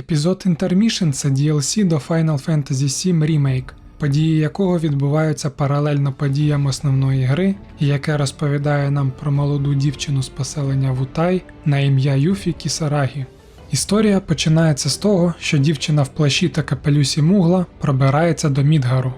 Епізод Intermission – це DLC до Final Fantasy VII Remake, події якого відбуваються паралельно подіям основної гри, яке розповідає нам про молоду дівчину з поселення Вутай на ім'я Юфі Кісарагі. Історія починається з того, що дівчина в плащі та капелюсі мугла пробирається до Мідгару.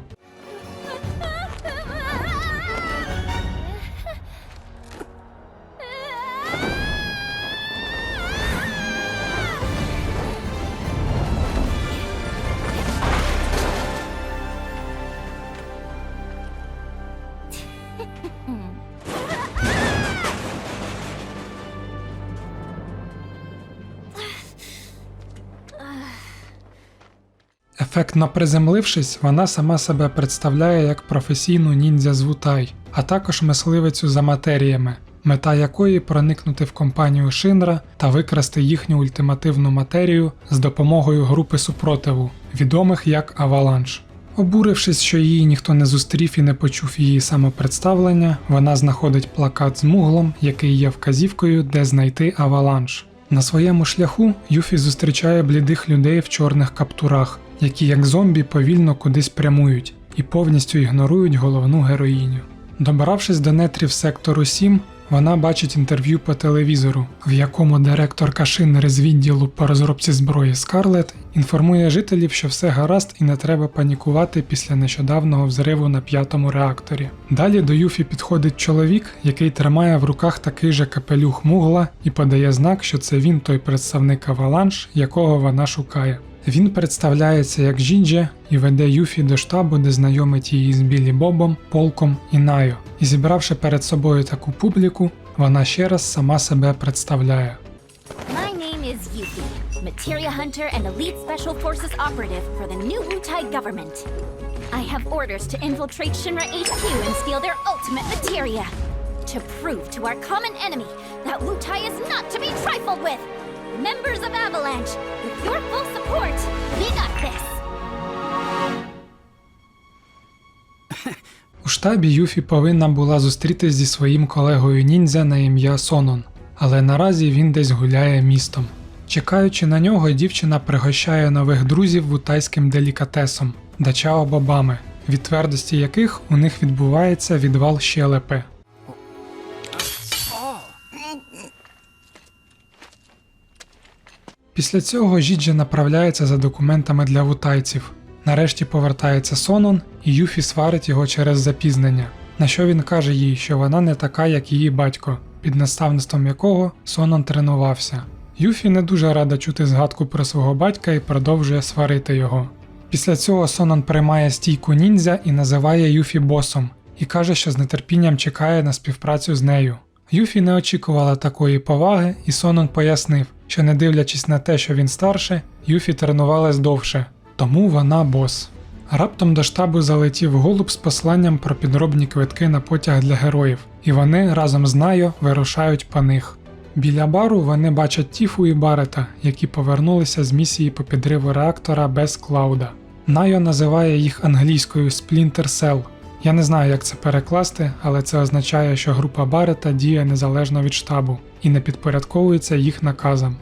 Ефектно приземлившись, вона сама себе представляє як професійну ніндзя з Вутай, а також мисливицю за матеріями, мета якої проникнути в компанію Шинра та викрасти їхню ультимативну матерію з допомогою групи супротиву, відомих як Аваланш. Обурившись, що її ніхто не зустрів і не почув її самопредставлення, вона знаходить плакат з муглом, який є вказівкою, де знайти Аваланш. На своєму шляху Юфі зустрічає блідих людей в чорних каптурах, які як зомбі повільно кудись прямують і повністю ігнорують головну героїню. Добравшись до нетрів сектору 7, вона бачить інтерв'ю по телевізору, в якому директорка Шиннер з відділу по розробці зброї Скарлет інформує жителів, що все гаразд і не треба панікувати після нещодавнього взриву на п'ятому реакторі. Далі до Юфі підходить чоловік, який тримає в руках такий же капелюх мугла і подає знак, що це він той представник Аваланш, якого вона шукає. Він представляється як Жінджа і веде Юфі до штабу, де знайомить її з Білі Бобом, Полком і Найо. І зібравши перед собою таку публіку, вона ще раз сама себе представляє. My name is Yuki, Materia Hunter and Elite Special Forces operative for the new Wutai government. I have orders to infiltrate Shinra HQ and steal their ultimate materia. To prove to our common enemy that Wutai is not to be trifled with. Members of Avalanche, with your full support, we got this. У штабі Юфі повинна була зустрітись зі своїм колегою ніндзя на ім'я Сонон, але наразі він десь гуляє містом. Чекаючи на нього, дівчина пригощає нових друзів вутайським делікатесом дачао бобами, від твердості яких у них відбувається відвал щелепи. Після цього Жіджа направляється за документами для вутайців. Нарешті повертається Сонон, і Юфі сварить його через запізнення, на що він каже їй, що вона не така, як її батько, під наставництвом якого Сонон тренувався. Юфі не дуже рада чути згадку про свого батька і продовжує сварити його. Після цього Сонон приймає стійку ніндзя і називає Юфі босом, і каже, що з нетерпінням чекає на співпрацю з нею. Юфі не очікувала такої поваги, і Сонон пояснив, що не дивлячись на те, що він старше, Юфі тренувалась довше, тому вона бос. Раптом до штабу залетів голуб з посланням про підробні квитки на потяг для героїв, і вони разом з Найо вирушають по них. Біля бару вони бачать Тіфу і Барета, які повернулися з місії по підриву реактора без Клауда. Найо називає їх англійською Splinter Cell. Я не знаю, як це перекласти, але це означає, що група Барета діє незалежно від штабу і не підпорядковується їх наказам.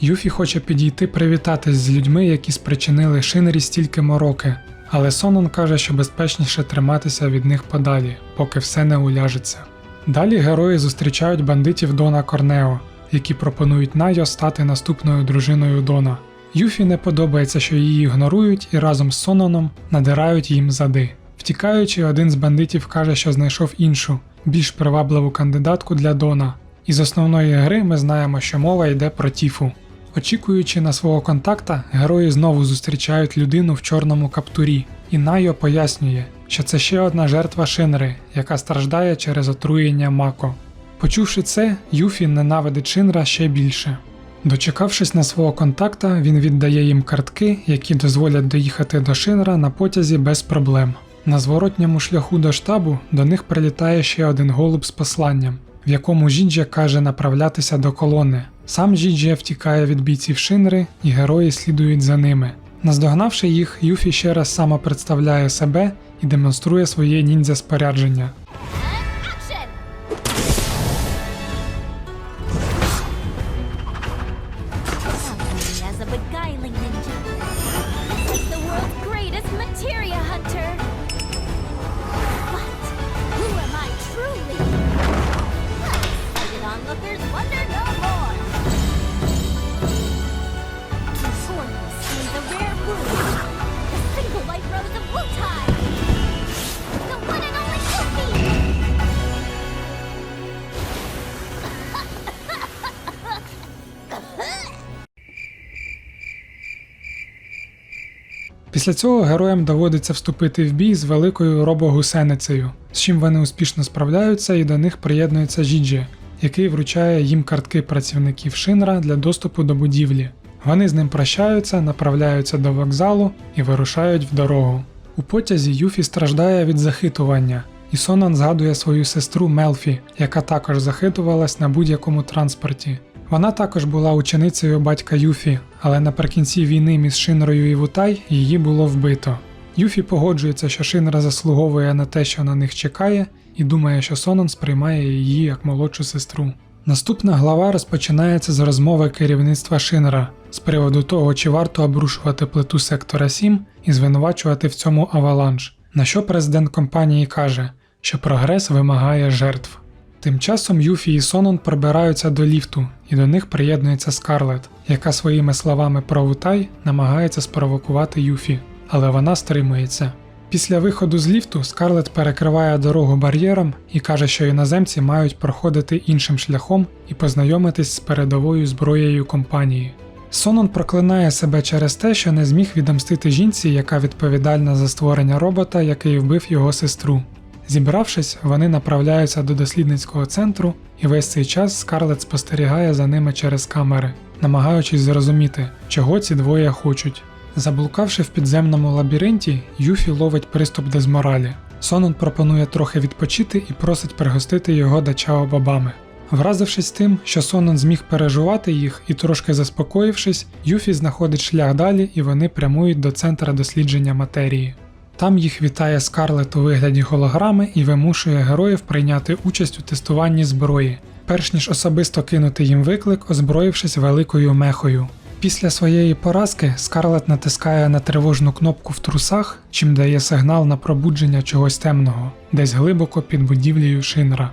Юфі хоче підійти привітатись з людьми, які спричинили Шинері стільки мороки, але Сонон каже, що безпечніше триматися від них подалі, поки все не уляжеться. Далі герої зустрічають бандитів Дона Корнео, які пропонують Найо стати наступною дружиною Дона. Юфі не подобається, що її ігнорують і разом з Сононом надирають їм зади. Втікаючи, один з бандитів каже, що знайшов іншу, більш привабливу кандидатку для Дона. Із основної гри ми знаємо, що мова йде про Тіфу. Очікуючи на свого контакта, герої знову зустрічають людину в чорному каптурі, і Найо пояснює, що це ще одна жертва Шинри, яка страждає через отруєння Мако. Почувши це, Юфі ненавидить Шинра ще більше. Дочекавшись на свого контакта, він віддає їм картки, які дозволять доїхати до Шинра на потязі без проблем. На зворотньому шляху до штабу до них прилітає ще один голуб з посланням, в якому Жіджа каже направлятися до колони. Сам Жіджа втікає від бійців Шинри, і герої слідують за ними. Наздогнавши їх, Юфі ще раз самопредставляє себе і демонструє своє ніндзя спорядження. Після цього героям доводиться вступити в бій з великою робогусеницею, з чим вони успішно справляються і до них приєднується Жіджі, який вручає їм картки працівників Шинра для доступу до будівлі. Вони з ним прощаються, направляються до вокзалу і вирушають в дорогу. У потязі Юфі страждає від захитування, і Сонан згадує свою сестру Мелфі, яка також захитувалась на будь-якому транспорті. Вона також була ученицею батька Юфі, але наприкінці війни між Шинрою і Вутай її було вбито. Юфі погоджується, що Шинра заслуговує на те, що на них чекає, і думає, що Сонан сприймає її як молодшу сестру. Наступна глава розпочинається з розмови керівництва Шинра з приводу того, чи варто обрушувати плиту сектора 7 і звинувачувати в цьому аваланж. На що президент компанії каже, що прогрес вимагає жертв. Тим часом Юфі і Сонон пробираються до ліфту, і до них приєднується Скарлет, яка своїми словами про Вутай намагається спровокувати Юфі, але вона стримується. Після виходу з ліфту Скарлет перекриває дорогу бар'єром і каже, що іноземці мають проходити іншим шляхом і познайомитись з передовою зброєю компанії. Сонон проклинає себе через те, що не зміг відомстити жінці, яка відповідальна за створення робота, який вбив його сестру. Зібравшись, вони направляються до дослідницького центру, і весь цей час Скарлет спостерігає за ними через камери, намагаючись зрозуміти, чого ці двоє хочуть. Заблукавши в підземному лабіринті, Юфі ловить приступ дезморалі. Сонон пропонує трохи відпочити і просить пригостити його до чао бабами. Вразившись тим, що Сонон зміг переживати їх і трошки заспокоївшись, Юфі знаходить шлях далі і вони прямують до центра дослідження матерії. Там їх вітає Скарлет у вигляді голограми і вимушує героїв прийняти участь у тестуванні зброї, перш ніж особисто кинути їм виклик, озброївшись великою мехою. Після своєї поразки Скарлет натискає на тривожну кнопку в трусах, чим дає сигнал на пробудження чогось темного, десь глибоко під будівлею Шинра.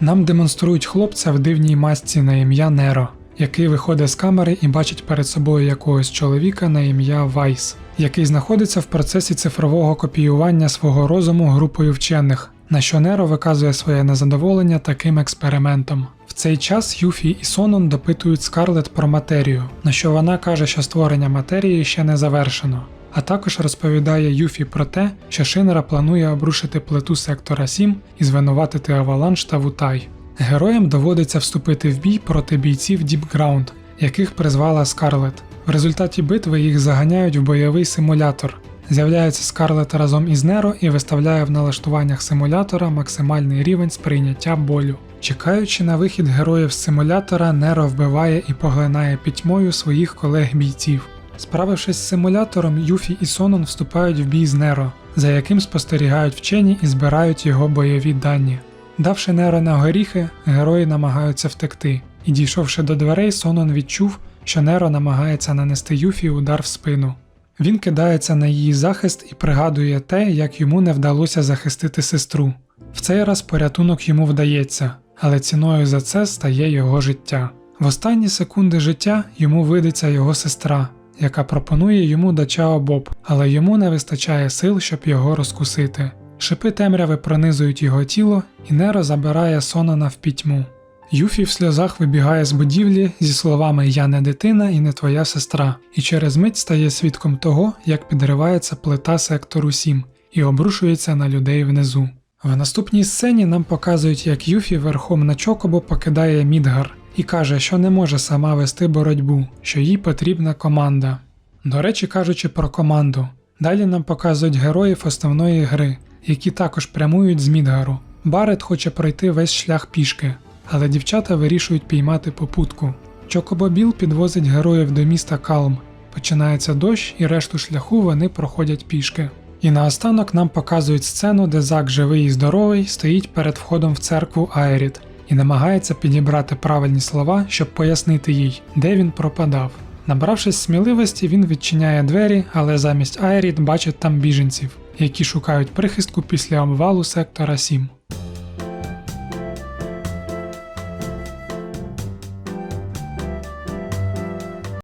Нам демонструють хлопця в дивній масці на ім'я Неро, який виходить з камери і бачить перед собою якогось чоловіка на ім'я Вайс, який знаходиться в процесі цифрового копіювання свого розуму групою вчених, на що Неро виказує своє незадоволення таким експериментом. В цей час Юфі і Сонон допитують Скарлет про матерію, на що вона каже, що створення матерії ще не завершено. А також розповідає Юфі про те, що Шинера планує обрушити плиту сектора 7 і звинуватити Аваланш та Вутай. Героям доводиться вступити в бій проти бійців Ground, яких призвала Скарлет. В результаті битви їх заганяють в бойовий симулятор. З'являється Скарлет разом із Неро і виставляє в налаштуваннях симулятора максимальний рівень сприйняття болю. Чекаючи на вихід героїв з симулятора, Неро вбиває і поглинає пітьмою своїх колег-бійців. Справившись з симулятором, Юфі і Сонон вступають в бій з Неро, за яким спостерігають вчені і збирають його бойові дані. Давши Неро на горіхи, герої намагаються втекти, і дійшовши до дверей, Сонон відчув, що Неро намагається нанести Юфі удар в спину. Він кидається на її захист і пригадує те, як йому не вдалося захистити сестру. В цей раз порятунок йому вдається, але ціною за це стає його життя. В останні секунди життя йому видиться його сестра, яка пропонує йому Дачао Боб, але йому не вистачає сил, щоб його розкусити. Шипи темряви пронизують його тіло, і Неро забирає Сонана в пітьму. Юфі в сльозах вибігає з будівлі зі словами Я не дитина і не твоя сестра, і через мить стає свідком того, як підривається плита сектору 7 і обрушується на людей внизу. В наступній сцені нам показують, як Юфі верхом на Чокобо покидає Мідгар і каже, що не може сама вести боротьбу, що їй потрібна команда. До речі, кажучи про команду, далі нам показують героїв основної гри, які також прямують з Мідгару. Барет хоче пройти весь шлях пішки, але дівчата вирішують піймати попутку. Чокобобіл підвозить героїв до міста Калм. Починається дощ, і решту шляху вони проходять пішки. І наостанок нам показують сцену, де Зак живий і здоровий стоїть перед входом в церкву Айріт і намагається підібрати правильні слова, щоб пояснити їй, де він пропадав. Набравшись сміливості, він відчиняє двері, але замість Айріт бачить там біженців, які шукають прихистку після обвалу сектора 7.